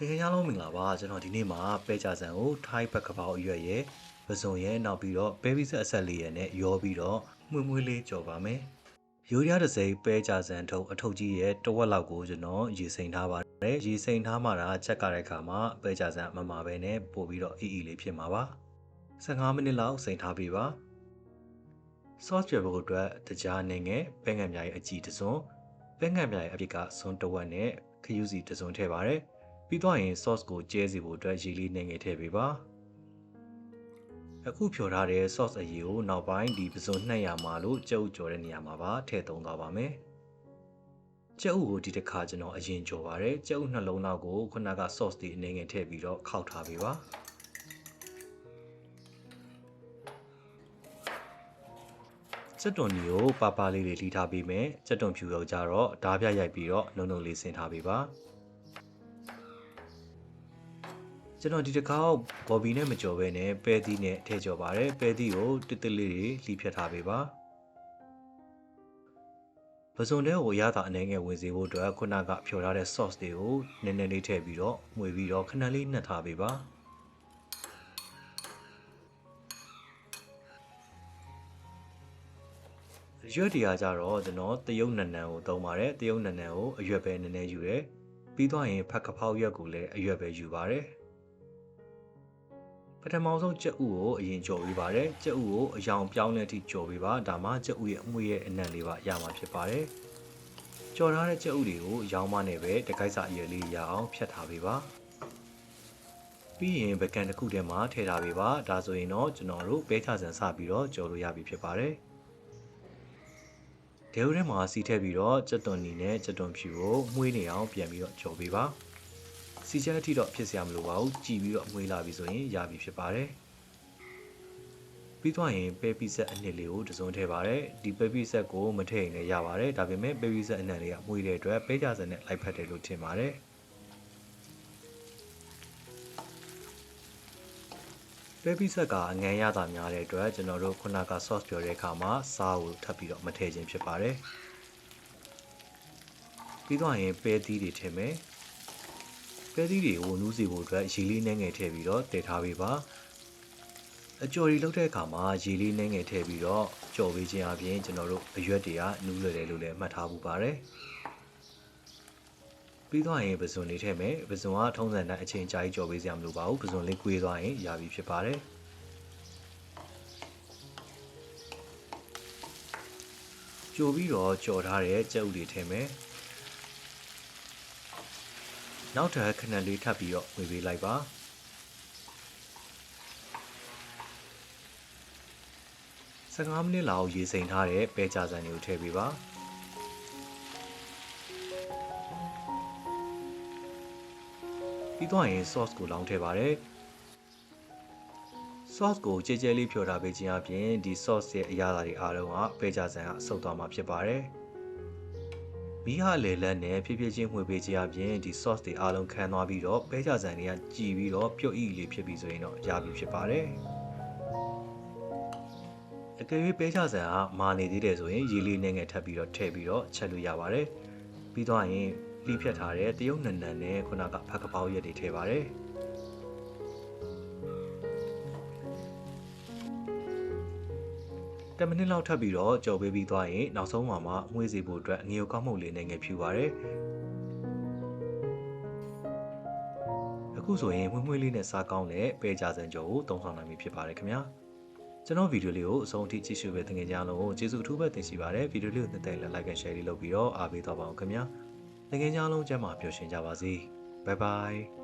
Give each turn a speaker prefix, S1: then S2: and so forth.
S1: တကယ်အားလုံးမင်္ဂလာပါကျွန်တော်ဒီနေ့မှာပဲကြဆန်ကိုထိုင်းဘက်ကပောက်အရွက်ရဲ့ပစုံရဲ့နောက်ပြီးတော့ပဲပိဆက်အဆက်လေးရဲ့နဲ့ရောပြီးတော့မှုမွေးလေးကြော်ပါမယ်ရိုးရတဲ့စိမ်းပဲကြဆန်ထုတ်အထုပ်ကြီးရဲ့တဝက်လောက်ကိုကျွန်တော်ရေစိမ်ထားပါတယ်ရေစိမ်ထားမှတာချက်ကြတဲ့အခါမှာပဲကြဆန်မမာပဲနဲ့ပို့ပြီးတော့အီအီလေးဖြစ်မှာပါ15မိနစ်လောက်စိမ်ထားပေးပါ sauce ပြဖို့အတွက်တကြားနေငယ်ပဲငံပြားရဲ့အကြည့်တစ်စုံပဲငံပြားရဲ့အပြစ်ကစွန်းတစ်ဝက်နဲ့ခရူးစီတစ်စုံထည့်ပါတယ် ပြီးတော့ရင် sauce ကိုကျဲစီဖို့အတွက်ရေလေးနေငယ်ထည့်ပေးပါအခုဖြော်ထားတဲ့ sauce အရည်ကိုနောက်ပိုင်းဒီပစုံ200မှာလို့ကြက်ဥကြော်တဲ့နေရာမှာပါထည့်သုံးသွားပါမယ်ကြက်ဥကိုဒီတစ်ခါကျွန်တော်အရင်ကြော်ပါတယ်ကြက်ဥနှလုံးလောက်ကိုခုနက sauce တွေအနေငယ်ထည့်ပြီးတော့ခောက်ထားပေးပါစက်တွန်ဒီကိုပါပါလေးတွေလှီထားပေးမယ်စက်တွန်ဖြူတော့ကြတော့ဓားပြရိုက်ပြီးတော့နှုံနှုံလေးဆင်ထားပေးပါ ကျွန်တော်ဒီတစ်ခါဘော်ဘီနဲ့မကြော်ဘဲနဲ့ပဲသီးနဲ့ထည့်ကြော်ပါတယ်ပဲသီးကိုတစ်တစ်လေးတွေလှီဖြတ်ထားပေးပါပစုံတဲ့ကိုရတာအနေငယ်ဝင်စေဖို့အတွက်ခုနကဖြော်ထားတဲ့ sauce တွေကိုနည်းနည်းလေးထည့်ပြီးတော့မှွေပြီးတော့ခဏလေးနှက်ထားပေးပါရွက်တရားကြတော့ကျွန်တော်တရုတ်နန်နန်ကိုသုံးပါတယ်တရုတ်နန်နန်ကိုအရွက်ပဲနည်းနည်းယူတယ်ပြီးသွားရင်ဖက်ကဖောက်ရွက်ကိုလည်းအရွက်ပဲယူပါတယ် ပထမဆုံးကြက်ဥကိုအရင်ကြော်ပေးပါတယ်ကြက်ဥကိုအယောင်ပြောင်းတဲ့အထိကြော်ပေးပါဒါမှကြက်ဥရဲ့အမွေရဲ့အနံ့လေးပါရမှာဖြစ်ပါတယ်ကြော်ထားတဲ့ကြက်ဥတွေကိုရောင်းမနဲ့ပဲတကိုက်စာအရွယ်လေးရအောင်ဖြတ်ထားပေးပါပြီးရင်ပကံတစ်ခုထဲမှာထည့်ထားပေးပါဒါဆိုရင်တော့ကျွန်တော်တို့ပဲချဆန်စပြီးတော့ကြော်လို့ရပြီဖြစ်ပါတယ်ဒေဝထဲမှာစီထည့်ပြီးတော့ကြက်သွန်နီနဲ့ကြက်သွန်ဖြူကိုမှုေးနေအောင်ပြန်ပြီးတော့ကြော်ပေးပါ စီချက်အထိတော့ဖြစ်စရာမလိုပါဘူးကြည်ပြီးတော့မှုေးလာပြီဆိုရင်ရပြီဖြစ်ပါတယ်ပြီးသွားရင်ပဲပိဆက်အနှစ်လေးကိုတစုံထည့်ပါတယ်ဒီပဲပိဆက်ကိုမထည့်ရင်လည်းရပါတယ်ဒါပေမဲ့ပဲပိဆက်အနံ့လေးကမှုေးတဲ့အတွက်ပဲကြစံနဲ့လိုက်ဖက်တယ်လို့ထင်ပါတယ်ပဲပိဆက်ကအငန်းရတာများတဲ့အတွက်ကျွန်တော်တို့ခုနက sauce ပြောတဲ့အခါမှာစားကိုထပ်ပြီးတော့မထည့်ခြင်းဖြစ်ပါတယ်ပြီးတော့ရင်ပဲသီးတွေထည့်မယ် ပဲသီးတွေကိုနူးစီဖို့အတွက်ရေလေးနှဲငယ်ထည့်ပြီးတော့တည်ထားပေးပါအကျော်ရီလောက်တဲ့အခါမှာရေလေးနှဲငယ်ထည့်ပြီးတော့ကြော်ပေးခြင်းအပြင်ကျွန်တော်တို့အရွက်တွေကနူးလွယ်တယ်လို့လည်းမှတ်ထားဖို့ပါတယ်ပြီးတော့ရင်ပဇွန်လေးထည့်မယ်ပဇွန်ကထုံးစံတိုင်းအချိန်ကြာကြီးကြော်ပေးစရာမလိုပါဘူးပဇွန်လေးကွေးသွားရင်ရပြီဖြစ်ပါတယ်ကြိုပြီးတော့ကြော်ထားတဲ့ကြက်ဥတွေထည့်မယ် နောက်ထပ်ခဏလေးထပ်ပြီးတော့ဝေပေးလိုက်ပါ15မိနစ်လောက်ရေစိမ်ထားတဲ့ပဲကြစံတွေကိုထည့်ပေးပါပြီးတော့ရင် sauce ကိုလောင်းထည့်ပါတယ် sauce ကိုကြဲကြဲလေးဖြော်ထားပေးခြင်းအပြင်ဒီ sauce ရဲ့အရာတွေအားလုံးကပဲကြစံကအဆုတ်သွားမှာဖြစ်ပါတယ် မီးဟာလေလက်နဲ့ဖြည်းဖြည်းချင်းမှွေပေးခြင်းအပြင်ဒီ sauce တွေအားလုံးခံသွားပြီးတော့ပဲကြစံတွေကကြည်ပြီးတော့ပြုတ်ဤလေးဖြစ်ပြီးဆိုရင်တော့ရပြီဖြစ်ပါတယ်အကယ်၍ပဲကြစံကမာနေသေးတယ်ဆိုရင်ရေလေးနဲ့ငယ်ထပ်ပြီးတော့ထည့်ပြီးတော့ချက်လို့ရပါတယ်ပြီးတော့ရင်လှီးဖြတ်ထားတဲ့တရုတ်နန်နန်နဲ့ခုနကဖက်ကပောက်ရက်တွေထည့်ပါတယ် တမနစ်လောက်ထပ်ပြီးတော့ကြော်ပေးပြီးသွားရင်နောက်ဆုံးမှာမှအမွှေးစီဖို့အတွက်ငရုတ်ကောက်မှုတ်လေးနဲ့ငယ်ဖြူပါတယ်အခုဆိုရင်မွှေးမွှေးလေးနဲ့စားကောင်းတဲ့ပဲကြစံကြော်ကိုသုံးဆောင်နိုင်ပြီဖြစ်ပါတယ်ခင်ဗျာကျွန်တော်ဗီဒီယိုလေးကိုအဆုံးအထိကြည့်ရှုပေးတဲ့ငယ်ကြလုံးကိုကျေးဇူးအထူးပဲတင်ရှိပါတယ်ဗီဒီယိုလေးကိုတက်တက်လက် like and share လေးလုပ်ပြီးတော့အားပေးတော့ပါအောင်ခင်ဗျာငယ်ကြလုံးကျမ်းမှာပျော်ရွှင်ကြပါစေဘိုင်ဘိုင်